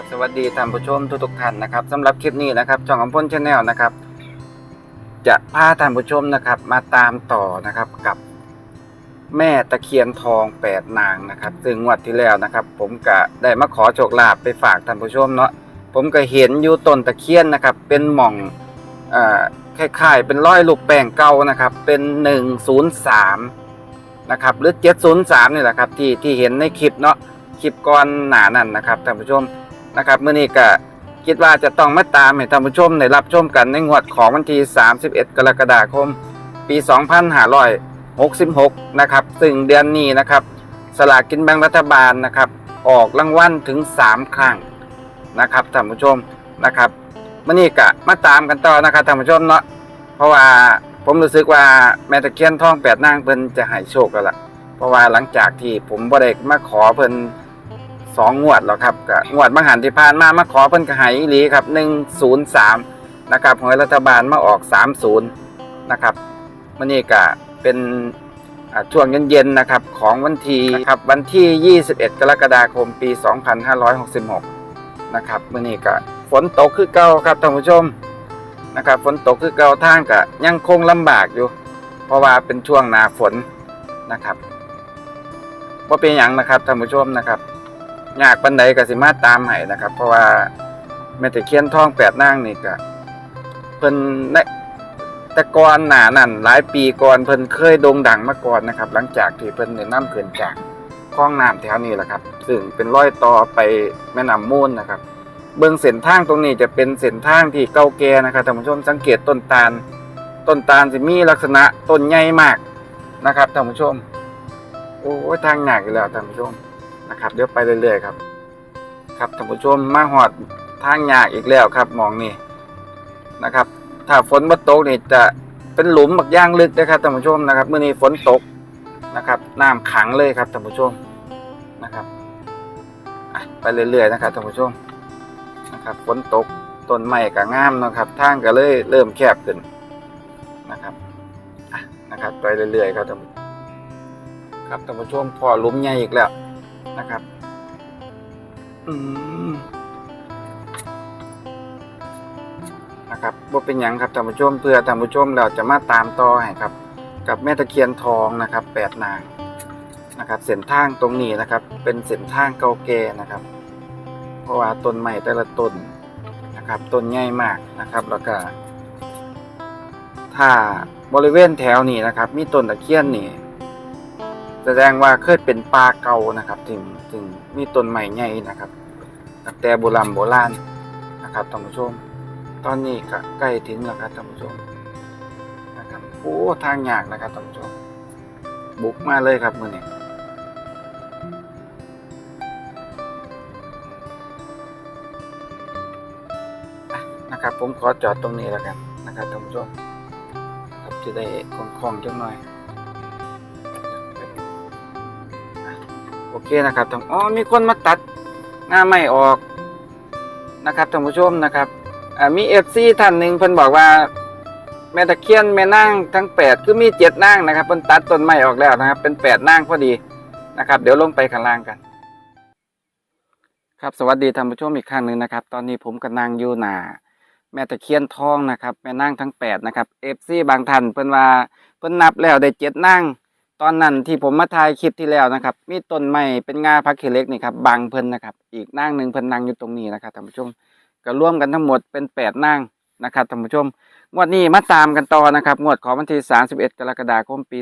ครับสวัสดีท่านผู้ชมทุกๆท่านนะครับสำหรับคลิปนี้นะครับช่องของพ้นชาแนลนะครับ จะพาท่านผู้ชมนะครับ มาตามต่อนะครับกับแม่ตะเคียนทองแปดนางนะครับ ซึ่งงวดที่แล้วนะครับ ผมก็ได้มาขอโชคลาภไปฝากท่านผู้ชมเนาะผมก็เห็นอยู่ต้นตะเคียนนะครับ เป็นหม่องอ่อคล้ายๆเป็นร้อยลูกแป้งเก่านะครับ เป็นหนึ่งศูนย์สามนะครับหรือเจ็ดศูนย์สามนี่แหละครับที่ที่เห็นในคลิปเนาะคลิปก่อนหนานั่นนะครับท่านผู้ชม นะครับเมื่อนี้ก็คิดว่าจะต้องมาตามให้ท่านผู้ชมได้รับชมกันในงวดของวันที่ 31 กรกฎาคม ปี 2566 นะครับ ซึ่งเดือนนี้นะครับสลากกินแบ่งรัฐบาลนะครับ ออกรางวัลถึง 3 ครั้งนะครับท่านผู้ชมนะครับเมื่อนี้ก็มาตามกันต่อนะครับท่านผู้ชมเนาะเพราะว่าผมรู้สึกว่าแม่ตะเคียนทองแปดนางเพิ่นจะให้โชคแล้วล่ะเพราะว่าหลังจากที่ผมบ่ได้มาขอเพิ่น สองงวดแล้วครับก็งวดมหันที่ผ่านมามาขอเพิ่นก็ให้อีหลีครับ103นะครับหวยรัฐบาลมาออก30นย์นะครับมื้อนี้ก็เป็นช่วงเย็นๆนะครับของวันที่ครับวันที่ 21 กรกฎาคมปี 2566 นะครับมื้อนี้ก็ฝนตกคือเก่าครับท่านผู้ชมนะครับฝนตกคือเก่าทางก็ยังคงลำบากอยู่ เพราะว่าเป็นช่วงหน้าฝนนะครับว่าเป็นอย่างนะครับท่านผู้ชมนะครับ ยากปันใดก็สิมาตามให้นะครับ เพราะว่าแม่ตะเคียนทองแปดนางนี่ก็เพิ่นในแต่ก่อนหนานั่นหลายปีก่อนเพิ่นเคยโด่งดังมาก่อนนะครับ หลังจากที่เพิ่นได้นํเกินจากคลองน้ำแถวนี้แหละครับ ซึ่งเป็นร้อยต่อไปแม่น้ำมูลนะครับ เบื้องเส้นทางตรงนี้จะเป็นเส้นทางที่เก่าแก่นะครับท่านผู้ชมสังเกตต้นตาล ต้นตาลจะมีลักษณะต้นใหญ่มากนะครับท่านผู้ชมโอ้ทางยากอีกแล้วท่านผู้ชม นะครับเดี๋ยวไปเรื่อยๆครับ ครับท่านผู้ชมมาหอดทางยากอีกแล้วครับมองนี่นะครับ ถ้าฝนมาตกนี่จะเป็นหลุมบักย่างลึกนะครับท่านผู้ชมนะครับเมื่อนี้ฝนตกนะครับน้ำขังเลยครับท่านผู้ชมนะครับไปเรื่อยๆนะครับท่านผู้ชมนะครับฝนตกต้นไม้ก็งามนะครับทางก็เลยเริ่มแคบขึ้นนะครับนะครับไปเรื่อยๆครับท่านผู้ครับท่านผู้ชมพอหลุมใหญ่อีกแล้ว นะครับ อืมนะครับว่เป็นหยังครับท่านผู้ชมเพื่อท่านผู้ชมเราจะมาตามต่อให้ครับ กับแม่ตะเคียนทองนะครับแปดนางนะครับ เส้นทางตรงนี้นะครับ เป็นเส้นทางเก่าแก่นะครับ เพราะว่าต้นไม้แต่ละต้นนะครับต้นใหญ่มากนะครับ แล้วก็ถ้าบริเวณแถวนี้นะครับ มีต้นตะเคียนนี่ แสดงว่าเคยเป็นป่าเก่านะครับ ถึงถึงมีต้นไม้ใหญ่นะครับตั้งแต่โบราณโบราณนะครับท่านผู้ชม ตอนนี้ก็ใกล้ถึงแล้วครับท่านผู้ชมนะครับโอ้ทางยากนะครับท่านผู้ชม บุกมาเลยครับมือนี้นะครับผมขอจอดตรงนี้แล้วกันนะครับท่านผู้ชมครับจะได้คล่องๆจังหน่อย เคนะครับท่านอ๋อมีคนมาตัดหน้าไม่ออกนะครับท่านผู้ชมนะครับมีเอฟซีท่านหนึ่งเพิ่นบอกว่าแม่ตะเคียนแม่นั่งทั้งแปดคือมีเจ็ดนั่งนะครับเพิ่นตัดต้นไม้ออกแล้วนะครับ เป็นแปดนั่งพอดีนะครับ เดี๋ยวลงไปข้างล่างกัน ครับสวัสดีท่านผู้ชมอีกครั้งหนึ่งนะครับ ตอนนี้ผมกำลังอยู่หนาแม่ตะเคียนทองนะครับแม่นั่งทั้งแปดนะครับเอฟซีบางท่านเพิ่นว่าเพิ่นนับแล้วได้เจ็ดนั่ง ตอนนั้นที่ผมมาถ่ายคลิปที่แล้วนะครับ มีต้นไม้เป็นงาพักเขเล็กนี่ครับบางเพิ่นนะครับ อีกนางหนึ่งเพิ่นนั่งอยู่ตรงนี้นะครับท่านผู้ชมก็ร่วมกันทั้งหมดเป็นแปดนางนะครับท่านผู้ชมงวดนี้มาตามกันต่อนะครับงวดของวันที่31 กรกฎาคมปี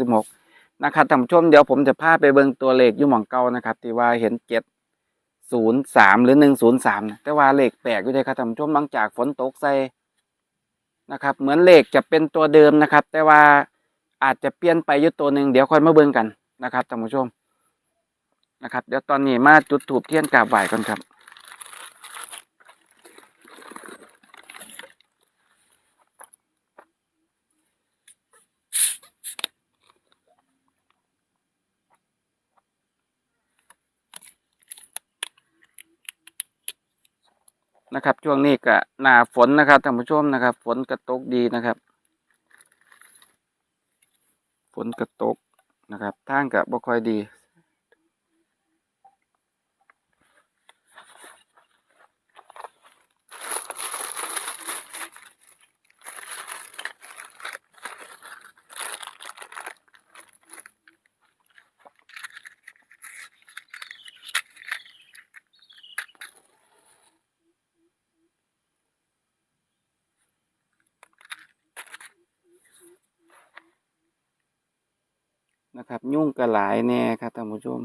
2566นะครับท่านผู้ชมเดี๋ยวผมจะพาไปเบิ่งตัวเลขยู่หม่องเก่านะครับที่ว่าเห็น703หรือ103นะแต่ว่าเลขแปลกอยู่เลยครับท่านผู้ชมหลังจากฝนตกใส่นะครับ เหมือนเลขจะเป็นตัวเดิมนะครับ แต่ว่า อาจจะเปลี่ยนไปยู่ตัวหนึ่งเดี๋ยวค่อยมาเบิ่งกันนะครับท่านผู้ชมนะครับ เดี๋ยวตอนนี้มาจุดถูปเทียนกราบไหว้กันครับนะครับช่วงนี้ก็หนาฝนนะครับท่านผู้ชมนะครับ ฝนกระตกดีนะครับ ฝนกระตกนะครับทางกับบ่ค่อยดี นะครับ ยุ่งกระหลายแน่ครับท่านผู้ชม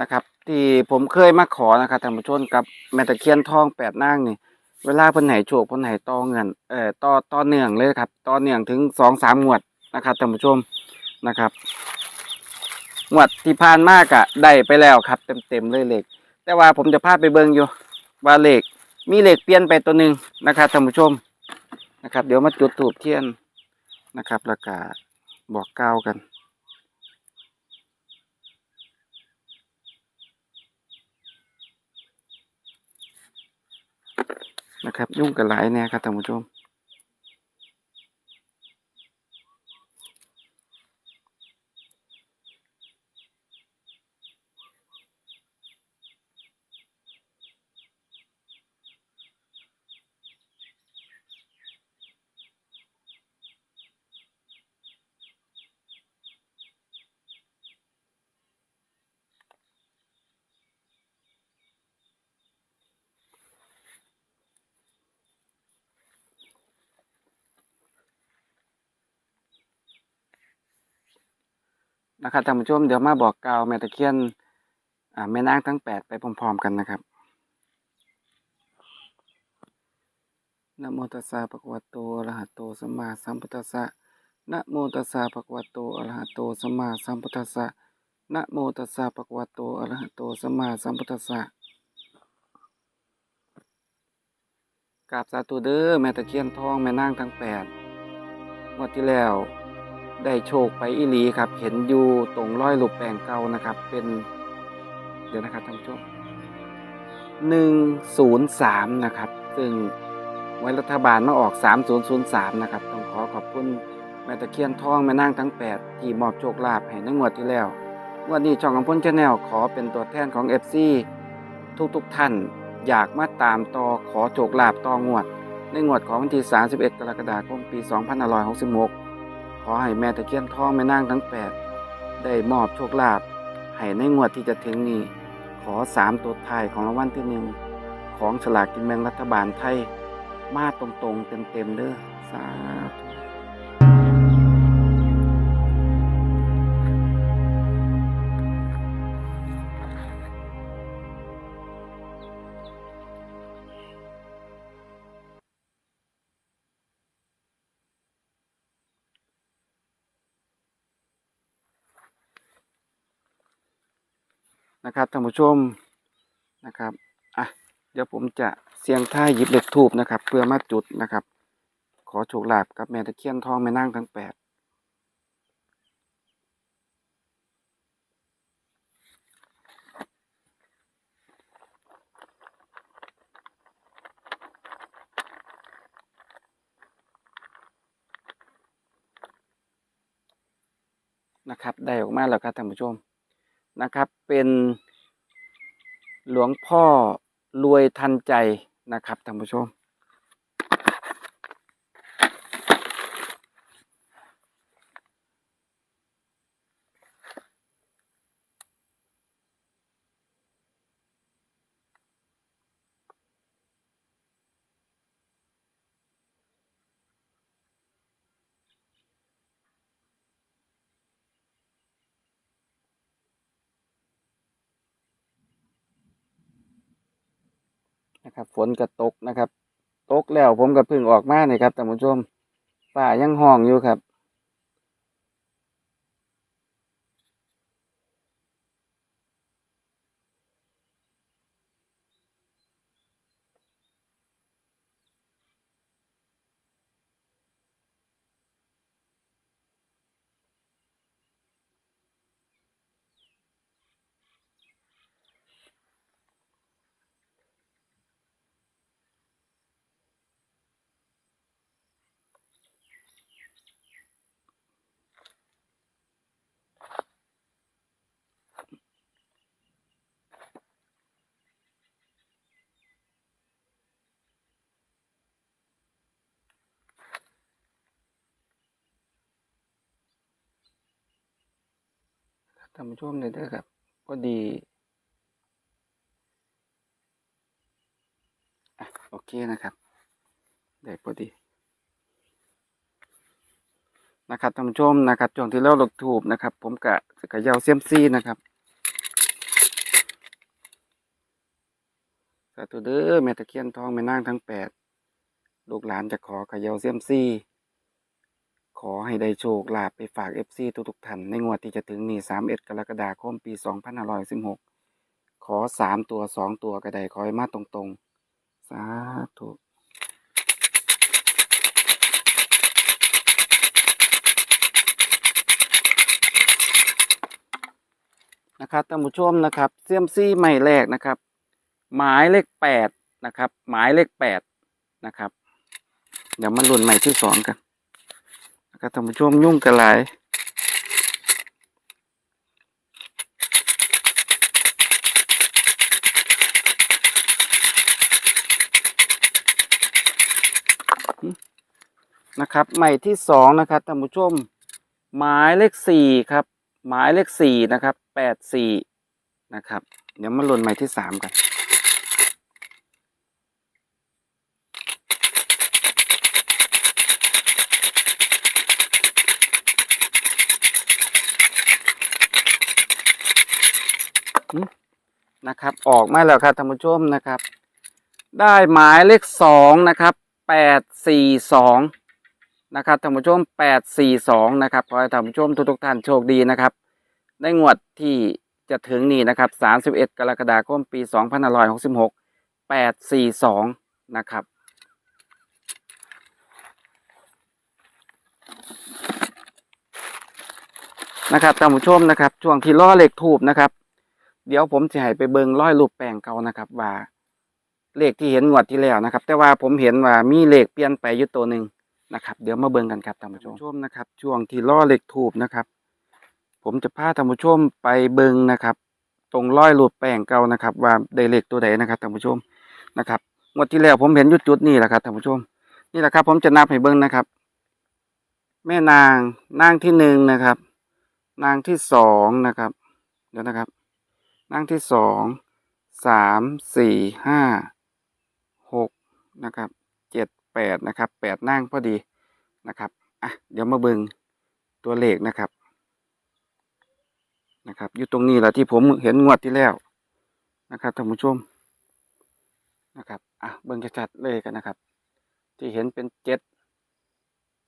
นะครับ ที่ผมเคยมาขอนะครับท่านผู้ชมกับแม่ตะเคียนทองแปดนางนี่เวลาเพิ่นให้โชคเพิ่นให้ต่อเงินเอ่อต่อต่อเนื่องเลยครับต่อเนื่องถึงสองสามงวดนะครับท่านผู้ชมนะครับ งวดที่ผ่านมากอะได้ไปแล้วครับ เต็มๆเลยเหลขแต่ว่าผมจะพาไปเบิ่งอยู่ ว่าเหลขมีเหลขเปลี่ยนไปตัวหนึ่งนะครับท่านผู้ชมนะครับ เดี๋ยวมาจุดถูกเทียนนะครับแล้วก็บอกกล่าวกันนะครับยุ่งกันหลายแน่ครับท่านผู้ชม นะครับท่านผู้ชมเดี๋ยวมาบอกกล่าวแม่ตะเคียนแม่นางทั้งแปดไปพร้อมๆกันนะครับนะโมตัสสะภะคะวะโตอะระหะโตสัมมาสัมพุทธัสสะนะโมตัสสะภะคะวะโตอะระหะโตสัมมาสัมพุทธัสสะนะโมตัสสะภะคะวะโตอะระหะโตสัมมาสัมพุทธัสสะกราบสาธุเด้อแม่ตะเคียนทองแม่นางทั้งแปดงวดที่แล้ว ได้โชคไปอีหลีครับ เห็นอยู่ตรงร้อยหลูกแปลงเก่านะครับ เป็น เดี๋ยวนะครับท่านผู้ชมหนึ่งศูนย์สามนะครับ ซึ่งไว้รัฐบาลมาออกสามศูนย์ศูนย์สามนะครับ ต้องขอขอบคุณแม่ตะเคียนทองแม่นางทั้งแปดที่มอบโชคลาภให้ในงวดที่แล้วงวันนี้ช่องของพ้นชาแนลขอเป็นตัวแทนของ FC ทุกทุกๆท่านอยากมาตามต่อขอโชคลาภต่องวด ในงวดของวันที่31 กรกฎาคมปี 2566 อให้แม่ตะเคียนทองแม่นางทั้งแปดได้มอบโชคลาภให้ในงวดที่จะถึงนี้ ขอสามตัวท้ายของรางวัลที่หนึ่งของฉลากกินแบ่งรัฐบาลไทย มาตรงๆ เต็มๆเด้อสาธุ นะครับท่านผู้ชมนะครับอะเดี๋ยวผมจะเสียงท่ายหยิบเหล็กทูบนะครับ เพื่อมาจุดนะครับ ขอโชคลาภกับแม่ตะเคียนทองแม่นางทั้งแปดนะครับ ได้ออกมาแล้วครับท่านผู้ชม นะครับ เป็นหลวงพ่อรวยทันใจนะครับท่านผู้ชม นะ ครับ ฝนก็ตกนะครับ ตกแล้วผมก็เพิ่งออกมาเนี่ยครับท่านผู้ชมป้ายังห้องอยู่ครับ ท่านผู้ชมเลยนะครับ ก็ดีอโอเคนะครับได้พอดีนะครับท่านผู้ชมนะครับช่วงที่เล่าลงถูบนะครับ ผมกะสกยาวเซียมซีนะครับสาตุเดอร์แม่ตะเคียนทองแม่นางทั้งแปดลูกหลานจะขอกะยาวเซียมซี่ ขอให้ได้โชคลาภไปฝากเอฟซีทุกท่าน ในงวดที่จะถึงนี้สามเอ็ดกรกฎาคมปีสองพันห้าร้อยสิบหกขอสามตัวสองตัวก็ได้ขอให้มาตรงๆ สาธุนะครับท่านผู้ชมนะครับเซียมซี่ใหม่แรกนะครับ หมายเลขแปดนะครับ หมายเลขแปดนะครับ เดี๋ยวมาลุ้นใหม่ที่สองกัน นะครับท่านผู้ชมยุ่งกันหลายนะครับใหม่ที่สองนะครับท่านผู้ชมหมายเลขสี่ครับ หมายเลขสี่นะครับแปดสี่นะครับ เดี๋ยวมาลุ้นใหม่ที่สามกัน นะครับ ออกมาแล้วครับท่านผู้ชมนะครับ ได้หมายเลขสองนะครับแปดสี่สองนะครับท่านผู้ชมแปดสี่สองนะครับขอให้ท่านผู้ชมทุกๆท่านโชคดีนะครับในงวดที่จะถึงนี้นะครับสามสิบเอ็ดกรกฎาคมปีสองพันหร้อยหกสิบหกแปดสี่สองนะครับนะครับท่านผู้ชมนะครับ ช่วงที่ล่อเหล็กทูบนะครับ เดี๋ยวผมจะให้ไปเบิงร้อยรูปแปลงเก่านะครับว่าเลขที่เห็นงวดที่แล้วนะครับ แต่ว่าผมเห็นว่ามีเลขเปลี่ยนไปอยู่ตัวหนึ่งนะครับ เดี๋ยวมาเบิงกันครับท่านผู้ชมนะครับ ช่วงที่ล่อเหล็กทูบนะครับ ผมจะพาท่านผู้ชมไปเบิงนะครับ ตรงร้อยรูปแปลงเก่านะครับ ว่าได้เลขตัวใดนะครับท่านผู้ชมนะครับงวดที่แล้วผมเห็นยู่จุดนี้แหละครับท่านผู้ชม นี่แหละครับ ผมจะนับให้เบิงนะครับ แม่นางนางที่หนึ่งนะครับ นางที่สองนะครับ เดี๋ยวนะครับ นางที่สองสามสี่ห้าหกนะครับเจ็ดแปดนะครับแปดนางพอดีนะครับอะเดี๋ยวมาเบิงตัวเลขนะครับนะครับอยู่ตรงนี้แหละที่ผมเห็นงวดที่แล้วนะครับท่านผู้ชมนะครับอะเบิงชัดๆเลยกันนะครับ ที่เห็นเป็นเจ็ด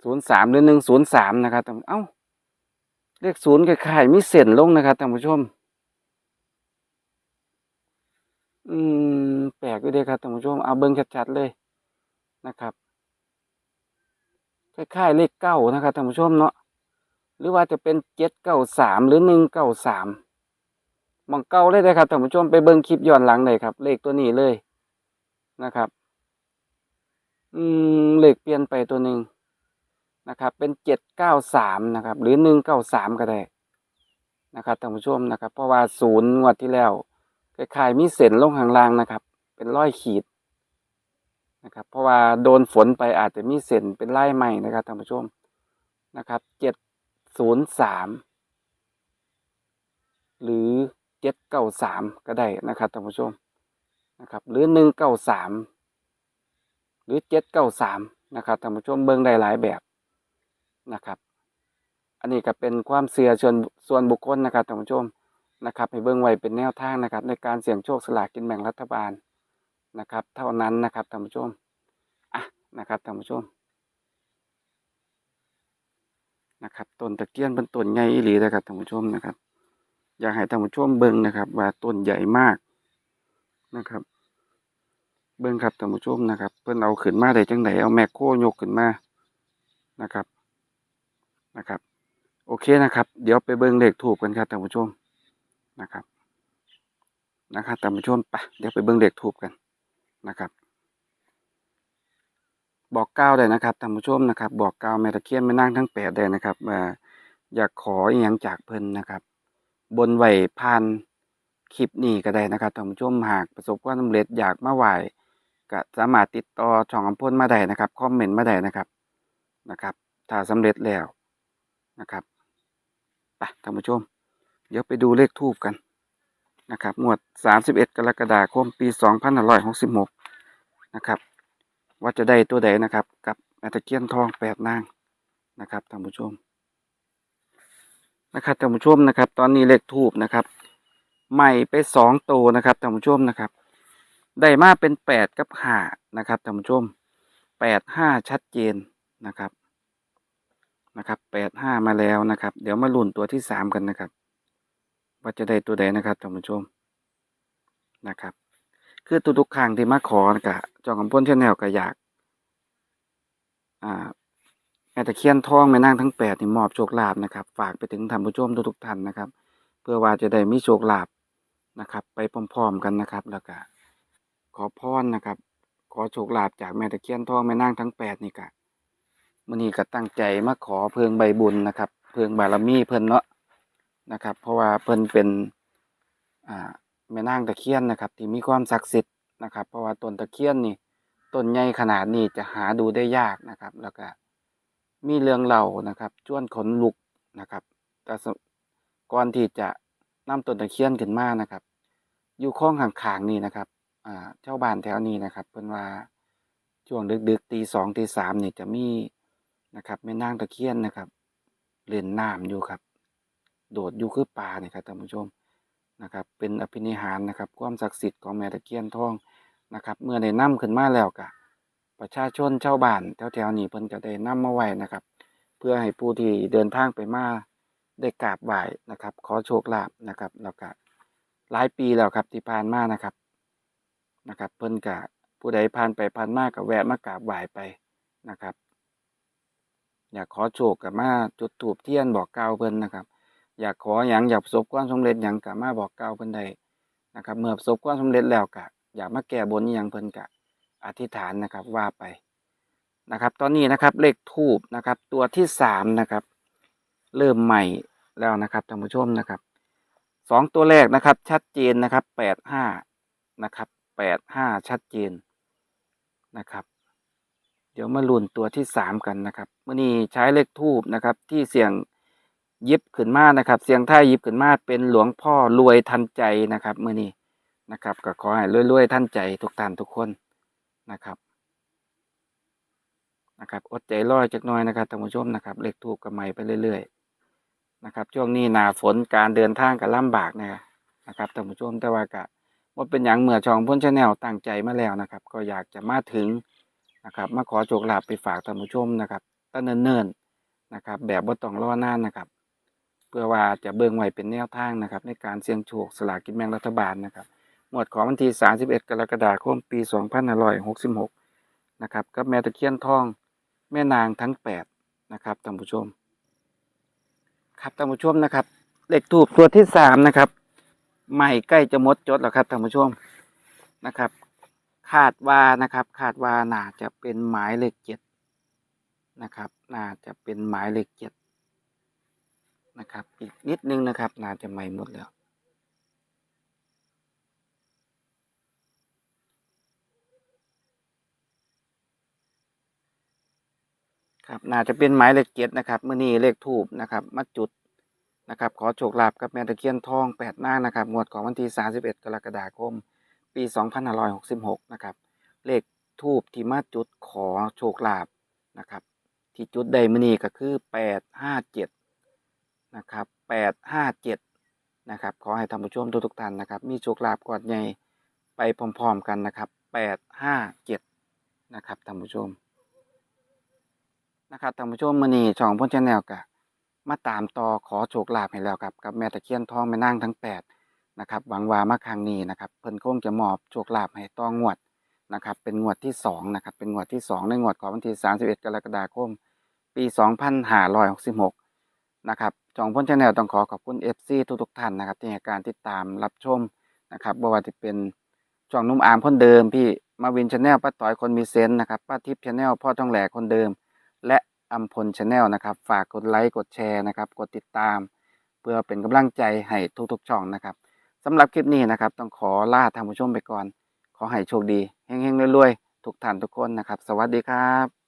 ศูนย์สามหรือหนึ่งศูนย์สามนะครับท่านเอ้าเลขศูนย์คล้ายๆมีเส้นลงนะครับท่านผู้ชม อืม แปลกอยู่เด้ครับท่านผู้ชมเอาเบิ้งชัดๆเลยนะครับคล้ายๆเลขเก้านะครับท่านผู้ชมเนาะหรือว่าจะเป็นเจ็ดเก้าสามหรือหนึ่งเก้าสามมองเก้าเลยนะครับท่านผู้ชมไปเบิ้งคลิปย้อนหลังเลยครับ เลขตัวนี้เลยนะครับ อืมเลขเปลี่ยนไปตัวหนึ่งนะครับ เป็นเจ็ดเก้าสามนะครับ หรือหนึ่งเก้าสามก็ได้นะครับท่านผู้ชมนะครับ เพราะว่าศูนย์งวดที่แล้ว คล้ายๆมีเส้นลงข้างล่างนะครับ เป็นร้อยขีดนะครับ เพราะว่าโดนฝนไปอาจจะมีเส้นเป็นลายใหม่นะครับท่านผู้ชมนะครับเจ็ดศูนย์สามหรือเจ็ดเก้าสามก็ได้นะครับท่านผู้ชมนะครับหรือหนึ่งเก้าสามหรือเจ็ดเก้าสามนะครับท่านผู้ชมเบิ่งได้หลายแบบนะครับ อันนี้ก็เป็นความเสื่อส่วนส่วนบุคคลนะครับท่านผู้ชม นะครับให้เบิ่งไว้เป็นแนวทางนะครับ ในการเสี่ยงโชคสลากกินแบ่งรัฐบาลนะครับ เท่านั้นนะครับท่านผู้ชมอะนะครับท่านผู้ชมนะครับต้นตะเกียนเป็นต้นใหญ่อีหลีนะครับท่านผู้ชมนะครับ อยากให้ท่านผู้ชมเบิ่งนะครับ ว่าต้นใหญ่มากนะครับ เบิ่งครับท่านผู้ชมนะครับ เพิ่นเอาขึ้นมาได้จังไดเอาแมคโครยกขึ้นมานะครับนะครับ โอเคนะครับ เดี๋ยวไปเบิ่งเลขถูกกันครับท่านผู้ชม นะครับนะครับท่านผู้ชมไปเดี๋ยวไปเบิ่งเลขถูกกันนะครับ บอกกล่าวได้นะครับท่านผู้ชมนะครับ บอกกล่าวแม่ตะเคียนแม่นางทั้งแปดได้นะครับอยากขออีหยังจากเพิ่นนะครับ บนไหวผ่านคลิปนี้ก็ได้นะครับท่านผู้ชมหากประสบความสำเร็จอยากมาไหวก็สามารถติดต่อช่องอำพลมาได้นะครับคอมเมนต์มาได้นะครับนะครับ ถ้าสำเร็จแล้วนะครับไปท่านผู้ชม เดี๋ยวไปดูเลขทูบกันนะครับงวด 31 กรกฎาคม ปี 2566 นะครับ ว่าจะได้ตัวใดนะครับ กับแม่ตะเคียนทองแปดนางนะครับท่านผู้ชมนะครับท่านผู้ชมนะครับ ตอนนี้เลขทูบนะครับ ใหม่ไปสองตัวนะครับท่านผู้ชมนะครับ ได้มาเป็นแปดกับห้านะครับท่านผู้ชมแปดห้าชัดเจนนะครับนะครับแปดห้ามาแล้วนะครับ เดี๋ยวมาลุ้นตัวที่สามกันนะครับ ว่าจะได้ตัวใดนะครับท่านผู้ชมนะครับ คือทุกๆครั้งที่มาขอกะจองกำพ้นชาแนลก็อยากอ่าแม่ตะเคียนทองแม่นางทั้งแปดนี่มอบโชคลาภนะครับ ฝากไปถึงท่านผู้ชมทุกๆท่านนะครับ เพื่อว่าจะได้มีโชคลาภนะครับ ไปพร้อมๆกันนะครับ แล้วก็ขอพรนะครับ ขอโชคลาภจากแม่ตะเคียนทองแม่นางทั้งแปดนี่กะมื่อนี้ก็ตั้งใจมาขอเพิงใบบุญนะครับ เพิงบารมีเพิ่นเนาะ นะครับ เพราะว่าเพิ่นเป็นแม่นางตะเคียนนะครับ ที่มีความศักดิ์สิทธิ์นะครับ เพราะว่าต้นตะเคียนนี่ต้นใหญ่ขนาดนี้จะหาดูได้ยากนะครับ แล้วก็มีเรื่องเล่านะครับชวนขนลุกนะครับแต่ก่อนที่จะนำต้นตะเคียนขึ้นมานะครับ อยู่ข้องข้างๆนี่นะครับเจ้าบ้านแถวนี้นะครับเพิ่นว่าช่วงดึกๆตีสองตีสามนี่จะมีนะครับแม่นางตะเคียนนะครับเล่นน้ำอยู่ครับ โดดอยู่คือปลาเนี่ยครับท่านผู้ชมนะครับ เป็นอภินิหารนะครับ ความศักดิ์สิทธิ์ของแม่ตะเคียนทองนะครับ เมื่อได้นำขึ้นมาแล้วก็ประชาชนชาวบ้านแถวๆนี้เพิ่นก็ได้นำมาไว้นะครับ เพื่อให้ผู้ที่เดินทางไปมาได้กราบไหว้นะครับ ขอโชคลาภนะครับแล้วก็หลายปีแล้วครับที่ผ่านมานะครับนะครับ เพิ่นก็ผู้ใดผ่านไปผ่านมาก็แวะมากราบไหว้ไปนะครับ อยากขอโชคกับมาจุดธูปเทียนบอกกล่าวเพิ่นนะครับ อยากขออย่างอยากประสบความสำเร็จอย่างกับมาบอกกล่าวเพิ่นได้นะครับ เมื่อประสบความสำเร็จแล้วก็อยากมาแก้บนอย่างเพิ่นก็อธิษฐานนะครับว่าไปนะครับ ตอนนี้นะครับเลขทูบนะครับ ตัวที่สามนะครับ เริ่มใหม่แล้วนะครับท่านผู้ชมนะครับสองตัวแรกนะครับ ชัดเจนนะครับแปดห้านะครับแปดห้าชัดเจนนะครับ เดี๋ยวมาลุ้นตัวที่สามกันนะครับเมื่อนี้ใช้เลขทูบนะครับ ที่เสี่ยง ยิบขึ้นมานะครับ เสียงท่ายหยิบขึ้นมาเป็นหลวงพ่อรวยทันใจนะครับเมื่อนี้นะครับ ก็ขอให้รวยๆทันใจทุกท่านทุกคนนะครับนะครับอดใจรอจักหน่อยนะครับท่านผู้ชมนะครับ เลขทูบกับใหม่ไปเรื่อย ๆ นะครับ ช่วงนี้หนาฝนการเดินทางก็ลำบากนะครับท่านผู้ชมแต่ว่าก็ว่าเป็นอย่างเมื่อช่องพ้นชาแนลตั้งใจมาแล้วนะครับ ก็อยากจะมาถึงนะครับ มาขอโชคลาภไปฝากท่านผู้ชมนะครับตั้งเนิ่นๆนะครับ แบบบ่ต้องรอนานนะครับ เพื่อว่าจะเบิ่งไว้เป็นแนวทางนะครับ ในการเสี่ยงโชคสลากกินแบ่งรัฐบาลนะครับหมวดของวันที่ 31 กรกฎาคม ปี 2566 นะครับกับแม่ตะเคียนทอง แม่นางทั้ง 8 นะครับท่านผู้ชม ครับท่านผู้ชมนะครับ เลขทูบตัวที่ 3 นะครับใหม่ใกล้จะหมดจดแล้วครับท่านผู้ชมนะครับ คาดว่านะครับ คาดว่าน่าจะเป็นหมายเลขเจ็ดนะครับ น่าจะเป็นหมายเลขเจ็ด นะครับ อีกนิดนึงนะครับน่าจะไม่หมดแล้ว ครับน่าจะเป็นหมายเลขเจ็ดนะครับเมื่อนี้เลขทูบนะครับมาจุดนะครับ ขอโชคลาภกับแม่ตะเคียนทองแปดหน้านะครับงวดของวันที่ 31 กรกฎาคม ปี 2566 นะครับ เลขทูบที่มาจุดขอโชคลาภนะครับ ที่จุดใดมือนี้ก็คือ 857 นะครับ857นะครับขอให้ท่านผู้ชมทุกๆท่านนะครับ มีโชคลาภกอดใหญ่ไปพร้อมๆกันนะครับ857นะครับท่านผู้ชมนะครับท่านผู้ชมมือนี้ช่องพ้นชาแนลกะมาตามต่อขอโชคลาภให้แล้วครับกับแม่ตะเคียนทองแม่นางทั้งแปดนะครับหวังว่ามาครั้งนี้นะครับเพิ่นคงจะมอบโชคลาภให้ต้องงวดนะครับเป็นงวดที่สองนะครับเป็นงวดที่สองในงวดของวันที่31กรกฎาคม ปี2566น นะครับช่องพ้นชาแนลต้องขอขอบคุณ FC ทุกๆท่านนะครับ ที่ให้การติดตามรับชมนะครับบ่ว่าจะเป็นช่องนุ่มอามคนเดิม พี่มาวินชาแนลป้าต่อยคนมีเซนส์นะครับป้าทิพย์ชาแนลพ่อทองแหลกคนเดิม และอัมพลชาแนลนะครับ ฝากกดไลค์กดแชร์นะครับ กดติดตาม เพื่อเป็นกำลังใจให้ทุกๆช่องนะครับสำหรับคลิปนี้นะครับ ต้องขอลาท่านผู้ชมไปก่อน ขอให้โชคดีเฮงๆรวยๆทุกท่านทุกคนนะครับ สวัสดีครับ